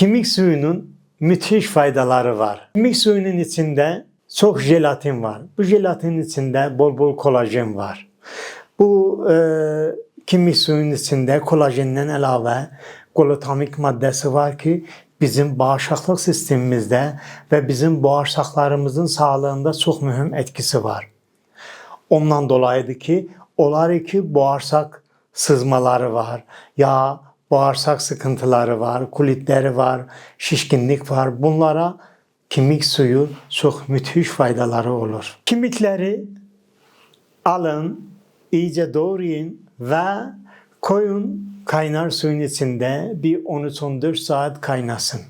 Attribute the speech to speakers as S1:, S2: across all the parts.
S1: Kemik suyunun müthiş faydaları var. Kemik suyunun içinde çok jelatin var. Bu jelatinin içinde bol bol kolajen var. Bu e, kemik suyunun içinde kolajenden əlavə glutamik maddəsi var ki, bizim bağışıqlıq sistemimizdə və bizim bağırsaqlarımızın sağlığında çox mühüm etkisi var. Ondan dolayıdır ki, olar ki bağırsak sızmaları var ya bağırsak sıkıntıları var, kulitleri var, şişkinlik var. Bunlara kemik suyu çok müthiş faydaları olur. Kemikleri alın, iyice doğrayın ve koyun kaynar suyun içinde bir 13-14 saat kaynasın.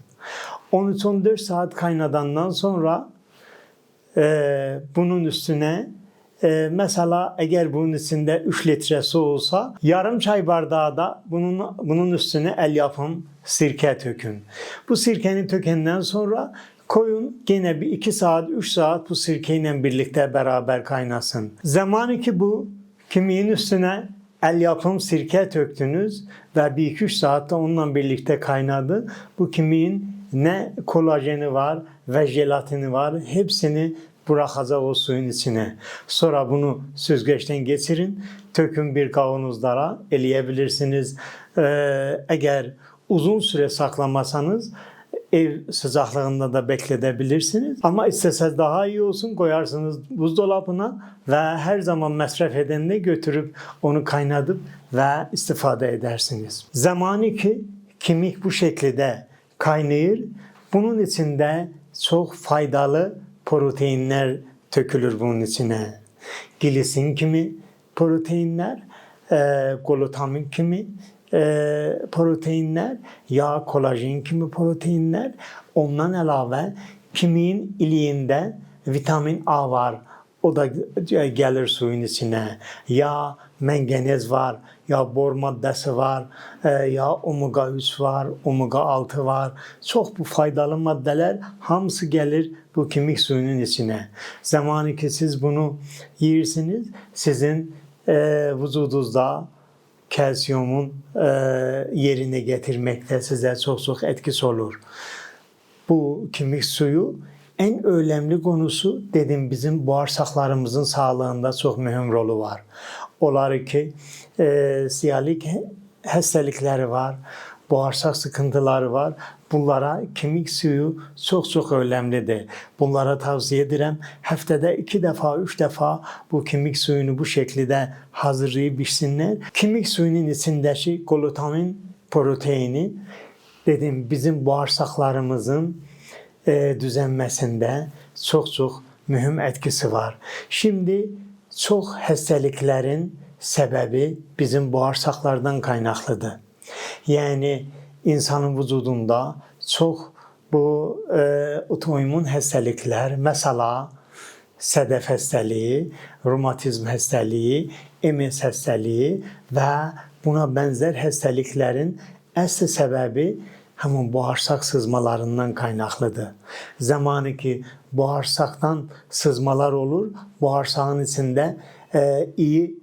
S1: 13-14 saat kaynadandan sonra e, bunun üstüne e, mesela eğer bunun içinde 3 litre su olsa yarım çay bardağı da bunun bunun üstüne el yapım sirke tökün. Bu sirkeni tökenden sonra koyun gene bir 2 saat 3 saat bu sirkeyle birlikte beraber kaynasın. Zamanı ki bu kimiğin üstüne el yapım sirke töktünüz ve bir 2-3 saatte onunla birlikte kaynadı. Bu kimiğin ne kolajeni var ve jelatini var hepsini bırakacak o suyun içine. Sonra bunu süzgeçten geçirin. Tökün bir kavanozlara eleyebilirsiniz. Ee, eğer uzun süre saklamasanız ev sıcaklığında da bekletebilirsiniz. Ama isteseniz daha iyi olsun koyarsınız buzdolabına ve her zaman masraf edende götürüp onu kaynatıp ve istifade edersiniz. Zamanı ki kemik bu şekilde kaynayır. Bunun içinde çok faydalı proteinler tökülür bunun içine. Glisin kimi proteinler, e, glutamin kimi e, proteinler, yağ kolajen kimi proteinler. Ondan əlavə kimiyin iliğinde vitamin A var. O da gelir suyun içine. Ya mengenez var, ya bor maddesi var, e, ya omega 3 var, omega 6 var. Çok bu faydalı maddeler hamısı gelir bu kemik suyunun içine. Zamanı ki siz bunu yiyirsiniz, sizin e, vücudunuzda kalsiyumun e, yerine getirmekte size çok çok etkisi olur. Bu kemik suyu en önemli konusu dedim bizim bağırsaklarımızın sağlığında çok mühim rolü var. Olar ki e, siyalık hastalıkları var, bağırsak sıkıntıları var. Bunlara kemik suyu çok çok önemlidir. Bunlara tavsiye ederim. Haftada iki defa, üç defa bu kemik suyunu bu şekilde hazırlayıp içsinler. Kemik suyunun içindeki glutamin proteini dedim bizim bağırsaklarımızın e, düzenmesinde çok çok mühim etkisi var. Şimdi çok hastalıkların sebebi bizim bağırsaklardan kaynaklıdır. Yani insanın vücudunda çok bu e, otoimmün hastalıklar mesela sedef hastalığı, romatizm hastalığı, MS hastalığı ve buna benzer hastalıkların asıl sebebi hemen bağırsak sızmalarından kaynaklıdır. Zamanı ki bağırsaktan sızmalar olur, bağırsağın içinde e, iyi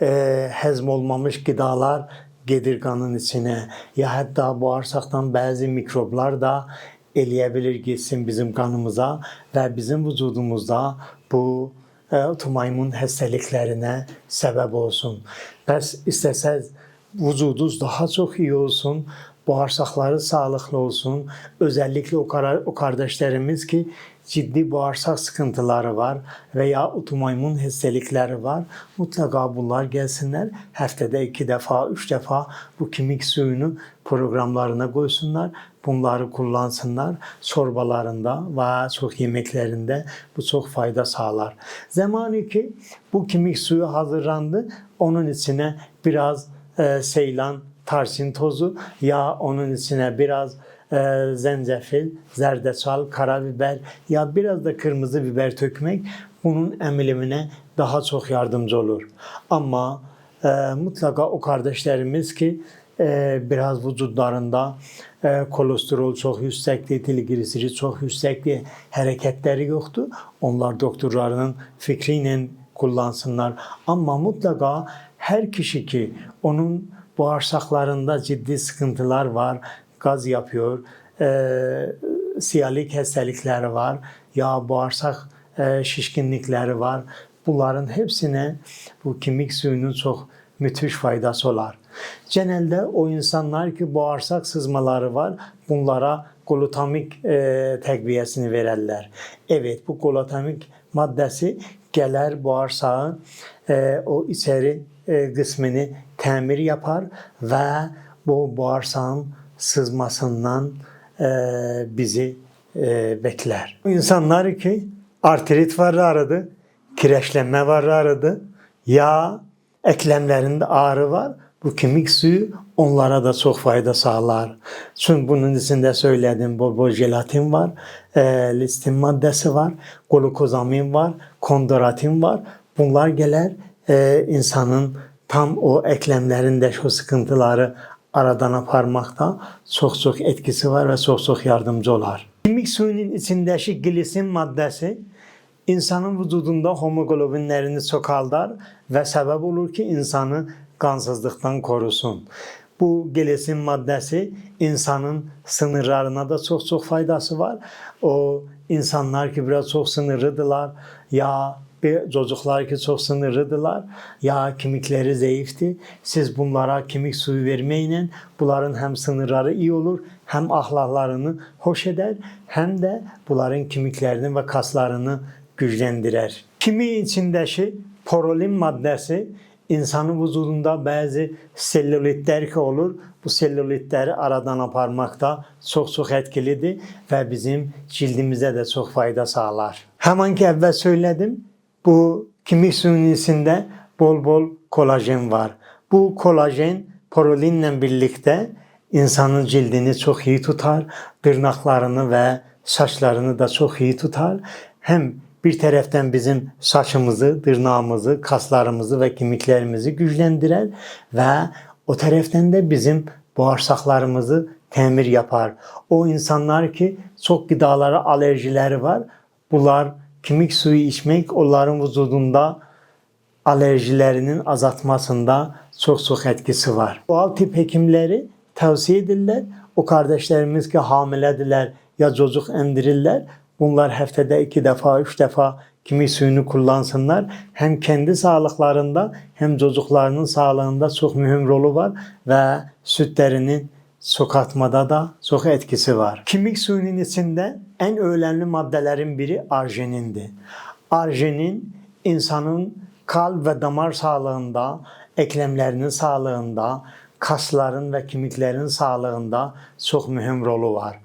S1: e, hezm olmamış gıdalar gelir kanın içine. Ya hatta bağırsaktan bazı mikroplar da eleyebilir gitsin bizim kanımıza ve bizim vücudumuzda bu e, otomaymun hastalıklarına sebep olsun. Pes isteseniz vücudunuz daha çok iyi olsun, bağırsakları sağlıklı olsun. Özellikle o, kara- o kardeşlerimiz ki ciddi bağırsak sıkıntıları var veya otomaymun hastalıkları var. Mutlaka bunlar gelsinler. Haftada iki defa, üç defa bu kemik suyunu programlarına koysunlar. Bunları kullansınlar. Çorbalarında ve çok yemeklerinde bu çok fayda sağlar. Zamanı ki bu kemik suyu hazırlandı. Onun içine biraz e, seylan tarçın tozu ya onun içine biraz e, zencefil, zerdeçal, karabiber ya biraz da kırmızı biber tökmek bunun emilimine daha çok yardımcı olur. Ama e, mutlaka o kardeşlerimiz ki e, biraz vücutlarında e, kolesterol çok yüksekti, trigliserit çok yüksekti, hareketleri yoktu. Onlar doktorlarının fikriyle kullansınlar. Ama mutlaka her kişi ki onun bağırsaklarında ciddi sıkıntılar var, gaz yapıyor, e, siyalik hastalıkları var, ya bağırsak e, şişkinlikleri var. Bunların hepsine bu kemik suyunun çok müthiş faydası olar. Genelde o insanlar ki bağırsak sızmaları var, bunlara glutamik e, tekviyesini verirler. Evet, bu glutamik maddesi gelir bağırsağın e, o içeri e, kısmını tamir yapar ve bu bağırsağın sızmasından e, bizi e, bekler. İnsanlar ki artrit var aradı, kireçlenme var aradı, yağ, eklemlerinde ağrı var. Bu kemik suyu onlara da çok fayda sağlar. Çünkü bunun içinde söyledim bol bol jelatin var, e, listin maddesi var, glukozamin var, kondoratin var. Bunlar gelir e, insanın tam o eklemlerinde şu sıkıntıları aradan aparmakta çok çok etkisi var ve çok çok yardımcı olar. Kemik suyunun içindeki glisin maddesi insanın vücudunda hemoglobinlerini çoğaltar ve sebep olur ki insanı kansızlıktan korusun. Bu glisin maddesi insanın sınırlarına da çok faydası var. O insanlar ki biraz çok sınırlıdılar ya bir çocuklar ki çok sınırlıdılar ya kemikleri zayıftı. Siz bunlara kemik suyu vermeyin. Bunların hem sınırları iyi olur hem ahlaklarını hoş eder hem de bunların kemiklerini ve kaslarını güçlendirer. Kimi içindeki porolin maddesi insanın vücudunda bazı selülitler ki olur. Bu selülitleri aradan aparmakta çok çok etkilidir ve bizim cildimize de çok fayda sağlar. Hemen ki evvel söyledim. Bu kemik suyunun içinde bol bol kolajen var. Bu kolajen porolinle birlikte insanın cildini çok iyi tutar. Tırnaklarını ve saçlarını da çok iyi tutar. Hem bir taraftan bizim saçımızı, tırnağımızı, kaslarımızı ve kemiklerimizi güçlendirer ve o taraftan da bizim bağırsaklarımızı temir yapar. O insanlar ki çok gıdalara alerjileri var. Bunlar kemik suyu içmek onların vücudunda alerjilerinin azaltmasında çok çok etkisi var. Doğal tip hekimleri tavsiye edirlər. O kardeşlerimiz ki hamilədirlər ya çocuk endirirlər. Bunlar haftada iki defa, üç defa kemik suyunu kullansınlar. Hem kendi sağlıklarında hem çocuklarının sağlığında çok mühim rolü var ve sütlerinin sokatmada da çok etkisi var. Kemik suyunun içinde en önemli maddelerin biri arginindir. Arginin insanın kalp ve damar sağlığında, eklemlerinin sağlığında, kasların ve kemiklerin sağlığında çok mühim rolü var.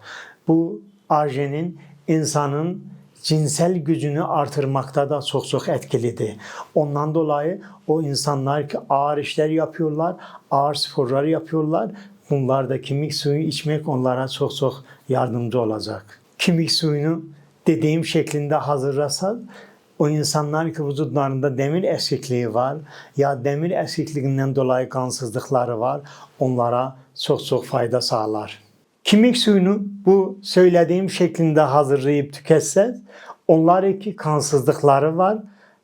S1: Bu arginin insanın cinsel gücünü artırmakta da çok çok etkilidir. Ondan dolayı o insanlar ki ağır işler yapıyorlar, ağır sporlar yapıyorlar. Bunlar da kemik suyu içmek onlara çok çok yardımcı olacak. Kemik suyunu dediğim şeklinde hazırlasak o insanlar ki vücutlarında demir eksikliği var ya demir eksikliğinden dolayı kansızlıkları var onlara çok çok fayda sağlar. Kemik suyunu bu söylediğim şeklinde hazırlayıp tüketseniz onlar iki kansızlıkları var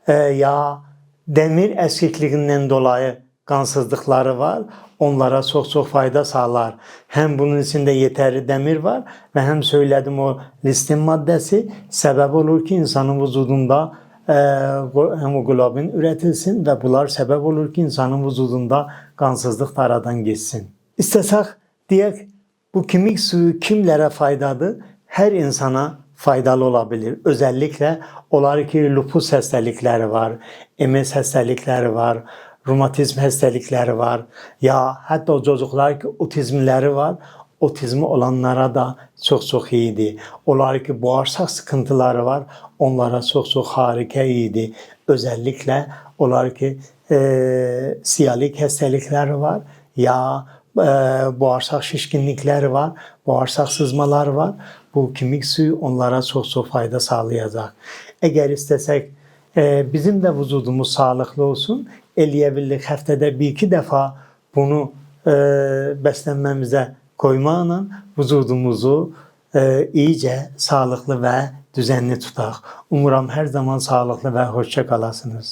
S1: e, ya demir eksikliğinden dolayı kansızlıkları var. Onlara çok fayda sağlar. Hem bunun içinde yeterli demir var ve hem söyledim o listin maddesi sebep olur ki insanın vücudunda e, hemoglobin üretilsin ve bunlar sebep olur ki insanın vücudunda kansızlık da aradan geçsin. İstesek diyek bu kemik suyu kimlere faydalı? Her insana faydalı olabilir. Özellikle olar ki lupus hastalıkları var, MS hastalıkları var, romatizm hastalıkları var. Ya hatta o çocuklar ki otizmleri var. Otizmi olanlara da çok iyiydi. Olar ki bağırsak sıkıntıları var. Onlara çok harika iyiydi. Özellikle olar ki e, siyalik hastalıkları var. Ya e, bağırsak şişkinlikleri var. Bağırsak sızmaları var. Bu kemik suyu onlara çok fayda sağlayacak. Eğer istesek e, bizim de vücudumuz sağlıklı olsun. Eleyebildik haftada bir iki defa bunu e, beslenmemize koymağla vücudumuzu e, iyice sağlıklı ve düzenli tutak. Umuram her zaman sağlıklı ve hoşça kalasınız.